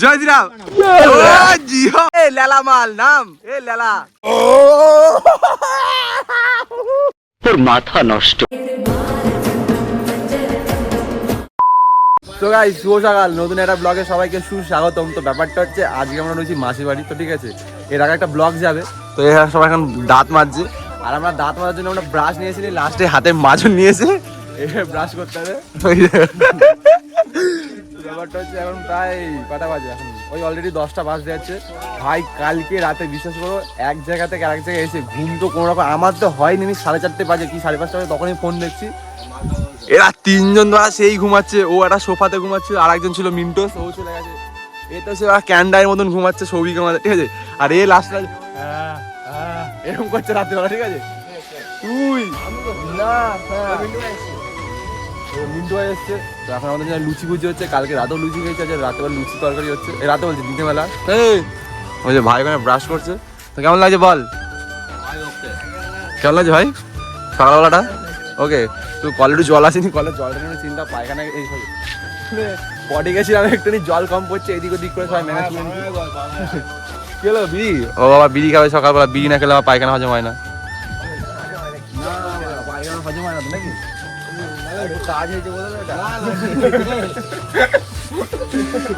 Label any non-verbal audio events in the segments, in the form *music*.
জয় শ্রীরাম। জিও এ লেলা মাল নাম। এ লেলা। তোর মাথা নষ্ট। তো গাই শুভ সকাল। নতুন একটা ব্লগে সবাইকে সুস্বাগতম। তো ব্যাপারটা হচ্ছে আজকে আমরা রয়েছি মাসির বাড়ি তো ঠিক আছে? এর আগে একটা ব্লগ যাবে তো এরা সবাই এখন দাঁত মাজছে। আর আমরা দাঁত মাজার জন্য আমরা ব্রাশ নিয়েছিলি লাস্টে হাতে মাজন নিয়েছে ব্রাশ করতে হবে। ব্যাপারটা হচ্ছে এখন প্রায় কটা বাজে এখন? ওই অলরেডি দশটা বাজতে যাচ্ছে। ভাই কালকে রাতে বিশ্বাস করো এক জায়গা থেকে আরেক জায়গায় এসে ঘুম তো কোনো রকম আমার তো হয়নি আমি সাড়ে চারটে বাজে কি সাড়ে পাঁচটা বাজে তখনই ফোন দেখছি। এরা তিনজন ধরা সেই ঘুমাচ্ছে ও একটা সোফাতে ঘুমাচ্ছে আর একজন ছিল মিন্টোস ও চলে গেছে। এ তো সে ক্যান্ডায়ের মতন ঘুমাচ্ছে সৌভিক আমাদের ঠিক আছে? আর এ লাস্ট এরকম করছে রাত্রিবেলা ঠিক আছে? তুই না হ্যাঁ। মিন্টু ভাই এসছে, তো এখন আমাদের জন্য লুচি ফুচি হচ্ছে, কালকে রাতেও লুচি খেয়েছে, আজ রাতেবেলা লুচি তরকারি হচ্ছে। এই রাতে বলছি, দিনের বেলা। এই, ওই যে ভাই ওখানে ব্রাশ করছে। তো কেমন লাগছে বল? কেমন লাগছে ভাই? সকালবেলাটা? ওকে তো কলে একটু জল আসেনি, কলে জলটা নিয়ে চিন্তা, পায়খানা এই বডি গেছিলাম, একটুখানি জল কম পড়ছে, এদিক ওদিক করে সবাই ম্যানেজ করে। বিড়ি? ও বাবা, বিড়ি খাবে সকালবেলা, বিড়ি না খেলে আমার পায়খানা হজম হয় না। পায়খানা হজম হয় না নাকি? কাজ হয়েছে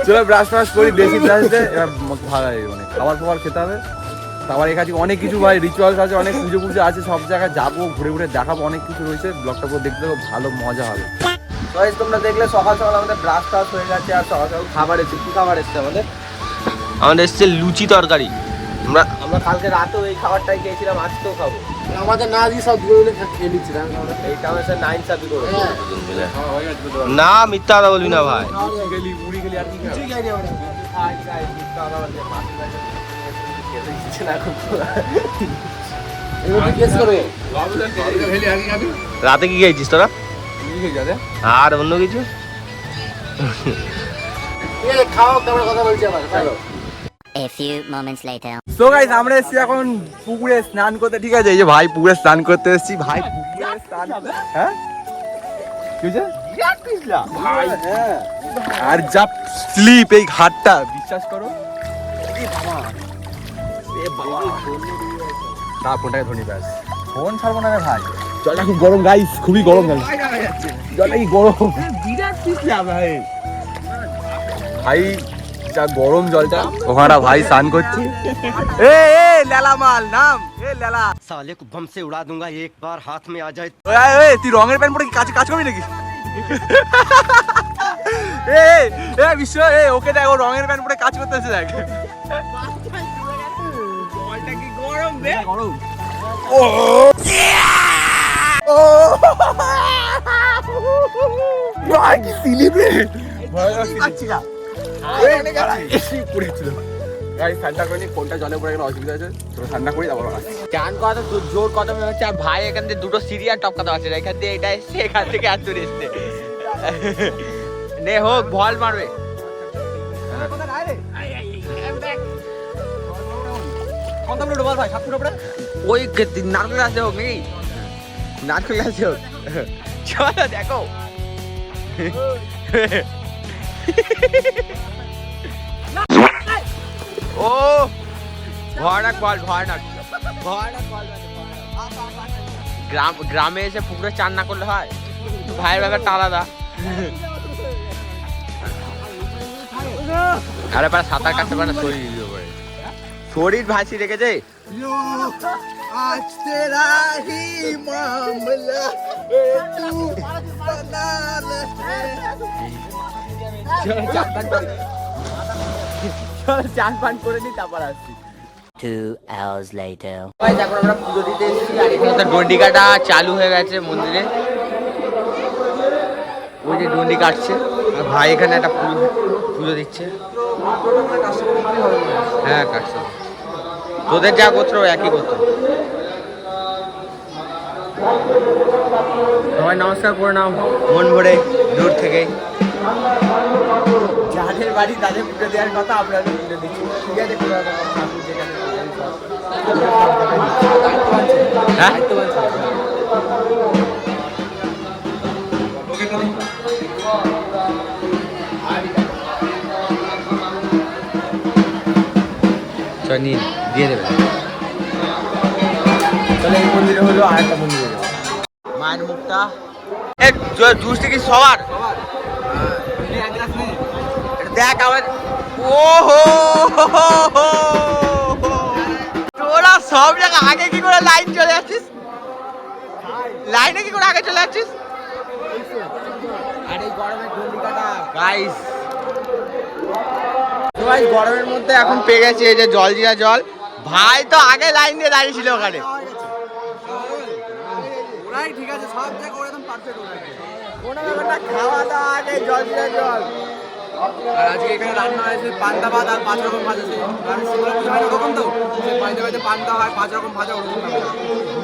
চলো ব্রাশ ফ্রাশ করি বেশি ব্রাশ এবার ভালো লাগে মানে খাবার ফাবার খেতে হবে। তারপর এখানে অনেক কিছু ভাই রিচুয়ালস আছে অনেক পুজো পুজো আছে সব জায়গায় যাব ঘুরে ঘুরে দেখাবো অনেক কিছু রয়েছে। ব্লগটা পুরো দেখতে ভালো মজা হবে। গাইস তোমরা দেখলে সকাল সকাল আমাদের ব্রাশ টাশ হয়ে গেছে আর সকাল সকাল খাবার এসেছে। কি খাবার এসেছে আমাদের? আমাদের এসছে লুচি তরকারি। আমরা আমরা কালকে রাতেও এই খাবারটাই খেয়েছিলাম আজকেও খাব। আমাদের না দিয়ে সব দূরে খেয়ে নিচ্ছিলাম এইটা হচ্ছে নাইন করে না মিথ্যা কথা বলবি না ভাই। গেলি মুড়ি গেলি আর? খাই, খাই, মিথ্যা কথা রাতে কি খেয়েছিস তোরা? আর অন্য কিছু? ঠিক আছে খাও তারপরে কথা বলছি চলো A few moments later. So guys, আমরা এসেছি এখন পুকুরে স্নান করতে। ঠিক আছে এই যে ভাই পুকুরে স্নান করতে এসেছি। ভাই পুকুরে স্নান হ্যাঁ? কি হয়েছে? ভাই, হ্যাঁ। আর যা স্লিপ এই ঘাটটা বিশ্বাস করো। তা ফোনটাকে ধরি ব্যাস। ফোন ছাড়বো না রে ভাই। জলটা খুব গরম গাইস খুবই গরম গাইস জলটা কি গরম? ভাই চা গরম জলটা ওখানে ভাই স্নান করছি এ এ লেলা মাল নাম এ লেলা সালে কো বম সে উড়া দুঙ্গা একবার হাত মে আ যায় ওই তুই রঙের প্যান্ট পরে কি কাজ কাজ করবি নাকি এ এ বিশ্ব এ ওকে দেখ ও রঙের প্যান্ট পরে কাজ করতেছে দেখ জলটা কি গরম গরম ও ও ভাই পড়েছিল গাড়ি ঠান্ডা করে ফোনটা জলে পড়ে গেলে অসুবিধা আছে তোর ঠান্ডা করি তারপর চান কথা জোর কথা মনে হচ্ছে আর ভাই এখান থেকে দুটো না এখান থেকে এটা এসছে এখান থেকে আর দূরে এসছে। নে হোক বল মারবে। ওই কে- নারকেল গাছে হোক নাকি? নারকেল গাছে হোক। চলো দেখো। *laughs* ও, ভয়ানক বল, ভয়ানক। ভয়ানক গ্রাম, গ্রামে এসে পুকুরে চান না করলে হয়? ভাইয়ের ব্যাপারটা আলাদা। আরে পারে সাঁতার কাটতে পারে না, শরীর ইয়ে শরীর ভাসি রেখেছে? আজ চল চান পান করি নি তারপর আসছি. এখন আমরা পুজো দিতে আর এখানে তো ডন্ডিকাটা চালু হয়ে গেছে মন্দিরে। ওই যে ডন্ডি কাটছে ভাই এখানে একটা পুজো পুজো দিচ্ছে হ্যাঁ কাটছে তোদের যা গোত্র একই গোত্র সবাই নমস্কার করে নাও মন ভরে দূর থেকে যাদের বাড়ি তাদের পুজো দেওয়ার কথা আপনাদের পুজো দিচ্ছি। ঠিক আছে হ্যাঁ? চল নিন দিয়ে দেবে। তাহলে এই মন্দিরে হলো আর একটা মন্দির মায়ের মুখটা। এ জুসটা কি সবার। দেখ আবার। ও হো তোরা সব জায়গা আগে কি করে লাইন চলে যাচ্ছিস? লাইনে কি করে আগে চলে গরমের গাইস ভাই গরমের মধ্যে এখন পেয়ে গেছে এই যে জল জিরা জল। ভাই তো আগে লাইন দিয়ে দাঁড়িয়ে ছিল ওখানে। ঠিক আছে সব জায়গায় ওরা একদম পারফেক্ট ওরা কোনো ব্যাপার না খাওয়া দাওয়া আগে জল আর আজকে এখানে রান্না হয়েছে পান্তা ভাত আর পাঁচ রকম ভাজা আর সেগুলো বুঝে হয় ওরকম তো? বাড়িতে বাড়িতে পান্তা হয় পাঁচ রকম ভাজা ওরকম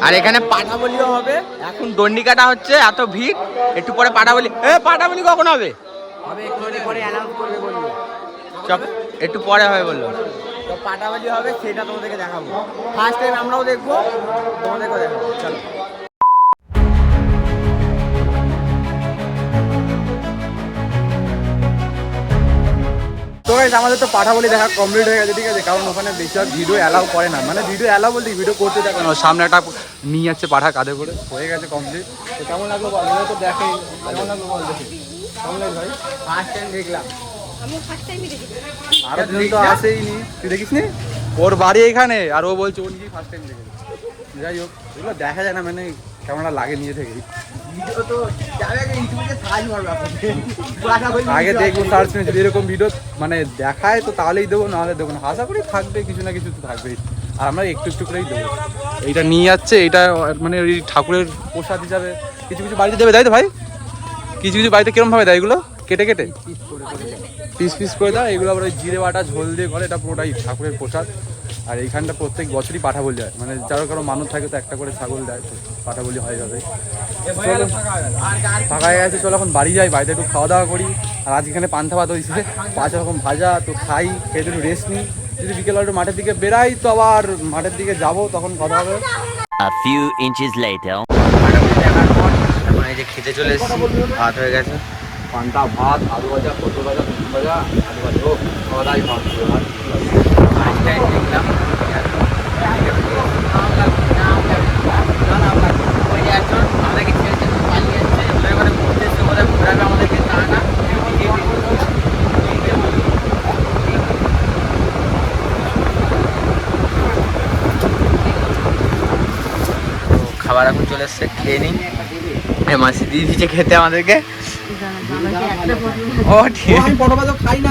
আর এখানে পাঠাবলিও হবে। এখন দণ্ডি কাটা হচ্ছে এত ভিড় একটু পরে পাঠাবলি এ পাঠাবলি কখন হবে? হবে একটু পরে অ্যানাউন্স করবে বলল। চপ একটু পরে হবে বলল। তো পাটাবাজি হবে সেটা তোমাদেরকে দেখাবো। ফার্স্ট টাইম আমরাও দেখব তোমাদেরকেও দেখাবো। চলো। তো গাইস আমাদের তো পাঠা বলে দেখা কমপ্লিট হয়ে গেছে ঠিক আছে? কারণ ওখানে বেশিরভাগ ভিডিও অ্যালাউ করে না। মানে ভিডিও অ্যালাউ বলতে ভিডিও করতে দেখো না সামনে একটা নিয়ে যাচ্ছে পাঠা কাঁধে করে। হয়ে গেছে কমপ্লিট তো কেমন লাগল বল? তো দেখে কেমন লাগল বল দেখে? কেমন লাগল ভাই? ফার্স্ট টাইম দেখলাম। আরও দুজন তো আসেই নি তুই দেখিস নি? ওর বাড়ি এখানে। আর ও বলছে ও ফার্স্ট টাইম দেখেছে? যাই হোক এগুলো দেখা যায় না। মানে কেমন লাগে নিজে থেকে আগে দেখব সার্চ মেরে যদি এরকম ভিডিও মানে দেখায় তো তাহলেই দেবো নাহলে দেবো না। আশা করি থাকবে কিছু না কিছু তো থাকবেই। আর আমরা একটু একটু করেই দেবো। এইটা নিয়ে যাচ্ছে এটা মানে ওই ঠাকুরের প্রসাদ হিসাবে কিছু কিছু বাড়িতে দেবে তাই তো ভাই? কিছু কিছু বাড়িতে কিরম ভাবে দেয় এগুলো? কেটে কেটে? পিস পিস করে দাও এগুলো আবার ওই জিরে বাটা ঝোল দিয়ে করে এটা পুরোটাই ঠাকুরের প্রসাদ। আর এইখানটা প্রত্যেক বছরই পাঠা বলি হয়। মানে যারা কারও মানুষ থাকে তো একটা করে ছাগল দেয় তো পাঠা বলি হয় যাবে চলো। ফাঁকা হয়ে গেছে। চলো এখন বাড়ি যাই বাড়িতে একটু খাওয়া দাওয়া করি। আর আজ এখানে পান্তা ভাত হয়েছে। পাঁচ রকম ভাজা তো খাই খেয়ে একটু রেস্ট নিই। যদি বিকেল একটু মাঠের দিকে বেরাই তো আবার মাঠের দিকে যাব তখন কথা হবে। A few inches later. এখন এই যে খেতে চলে এসেছি ভাত হয়ে গেছে। পান্তা ভাত আলু ভাজা পটল ভাজা ভাজা আলু ভাজা খাওয়া দাওয়াই ভাত। টাইম দেখলাম খাবার এখন চলে এসছে খেয়ে নিই। এ মাসি দিয়ে দিচ্ছে খেতে আমাদেরকে। ও ঠিক। খাই না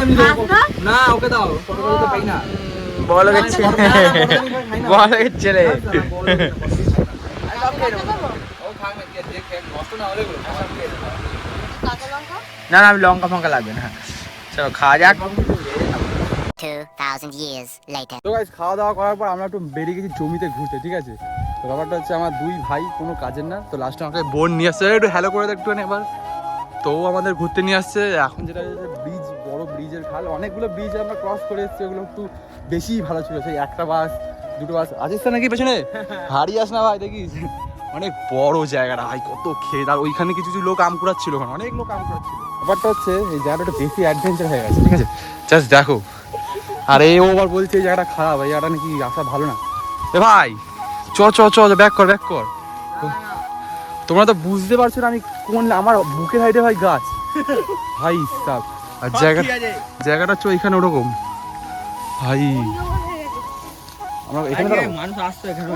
না ওকে দাও পাই না। বলো গেছে বলো ছেলে না না আমি লঙ্কা ফঙ্কা লাগবে না। চলো খাওয়া যাক। 2,000 years later. তো গাইজ খাওয়া দাওয়া করার পর আমরা একটু বেরিয়ে গেছি জমিতে ঘুরতে ঠিক আছে? তো ব্যাপারটা হচ্ছে আমার দুই ভাই কোনো কাজের না। তো লাস্টে আমাকে বোন নিয়ে আসছে। একটু হ্যালো করে দেয় একটুখানি এবার তো আমাদের ঘুরতে নিয়ে আসছে। এখন যেটা খাল অনেকগুলো ব্রিজ আমরা ক্রস করে এসেছি, ওগুলো একটু বেশি ভালো ছিল, সেই একটা বাস দুটো বাস আছিস তো নাকি পেছনে? হারিয়ে আস না ভাই, দেখিস। অনেক বড় জায়গাটা ভাই, কত খেয়ে আর ওইখানে কিছু কিছু লোক আম কুড়াচ্ছিল ওখানে, অনেক লোক আম কুড়াচ্ছিল। ব্যাপারটা হচ্ছে, এই জায়গাটা বেশি অ্যাডভেঞ্চার হয়ে গেছে, ঠিক আছে? জাস্ট দেখো। আর এই ও আবার বলছে, এই জায়গাটা খারাপ, এই জায়গাটা নাকি আসা ভালো না। এ ভাই, চ চ চ ব্যাক কর ব্যাক কর। তোমরা তো বুঝতে পারছ না আমি কোন, আমার বুকের হাইটে ভাই গাছ। ভাই সাব আর জায়গা জায়গাটা হচ্ছে ওইখানে ওরকম। ভাই। আমরা এখানে দাঁড়াবো? মানুষ আসতো এখানে।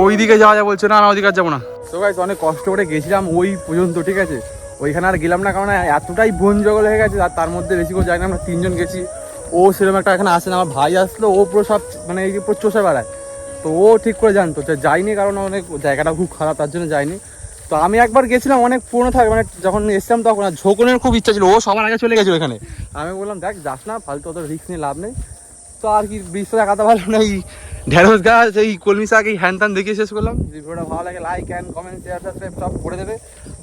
ওই দিকে যাওয়া যায় বলছে না না ওইদিকে আর যাব না। তো গাইস অনেক কষ্ট করে গেছিলাম ওই পর্যন্ত ঠিক আছে? ওইখানে আর গেলাম না কারণ এতটাই বন জঙ্গল হয়ে গেছে আর তার মধ্যে বেশি করে যাই না আমরা তিনজন গেছি। ও সেরকম একটা এখানে আসে না আমার ভাই আসলো ও পুরো সব মানে এই যে পুরো চষে বেড়ায়। তো ও ঠিক করে জানতো যে যাইনি কারণ অনেক জায়গাটা খুব খারাপ তার জন্য যাইনি। তো আমি একবার গেছিলাম, অনেক পুরনো থাকে মানে যখন এসছিলাম তখন ঝোকনের খুব ইচ্ছা ছিল, ও সবার আগে চলে গেছিল এখানে। আমি বললাম, দেখ, যাস না, ফালতু অত রিস্ক নিয়ে লাভ নেই। তো আর কি বৃষ্টি দেখাতে পারলাম না, এই ঢেঁড়স গাছ, এই কলমি শাক, এই হ্যান দেখিয়ে শেষ করলাম। ভিডিওটা ভালো লাগে like and comment share subscribe সব করে দেবে।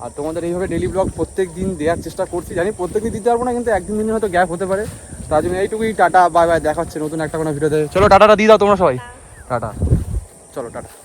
আর তোমাদের এইভাবে ডেলি ব্লগ প্রত্যেক দিন দেওয়ার চেষ্টা করছি। জানি প্রত্যেক দিন দিতে পারব না, কিন্তু একদিন, দিন হয়তো গ্যাপ হতে পারে। তার জন্য এইটুকুই, টাটা বাই বাই দেখা হচ্ছে নতুন একটা কোনো ভিডিওতে চলো টাটাটা দিয়ে দাও তোমরা সবাই। টাটা। চলো, টাটা।